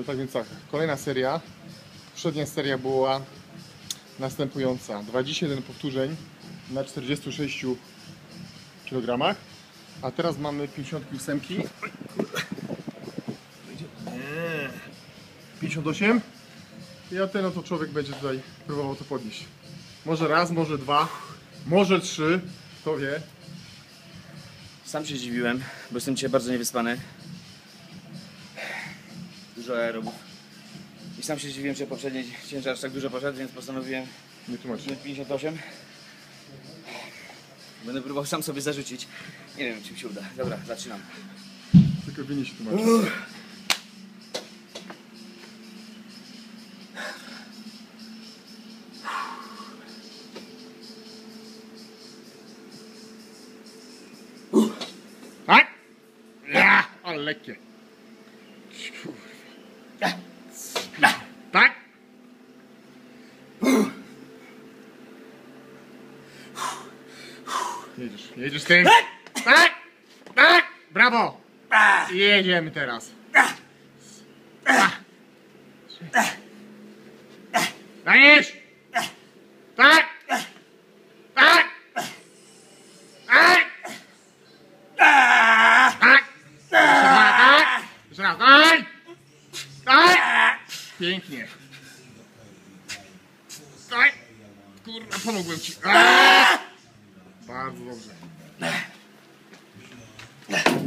E, Tak więc tak, kolejna seria. Poprzednia seria była następująca. 21 powtórzeń na 46 kg. A teraz mamy 58. 58. I a ten oto człowiek będzie tutaj próbował to podnieść. Może raz, może dwa, może trzy. Kto wie. Sam się zdziwiłem, bo jestem dzisiaj bardzo niewyspany. Dużo aerobów. I sam się zdziwiłem, że poprzedni ciężar aż tak dużo poszedł, więc postanowiłem Nie tłumacz. wziąć 58. Będę próbował sam sobie zarzucić. Nie wiem, czy mi się uda. Dobra, zaczynam. Tylko winie się tłumaczy. Ale lekkie. Kurwa. Tak? Jedziesz, jedziesz tym. Tak! Tak! Brawo! Jedziemy teraz. Dajesz! Tak! Tak! Tak! Tak! Tak! Jeszcze raz, tak! Tak! Pięknie. Tak! Kurwa, pomogłem ci. A! Ah, vamos lá. Né? Né?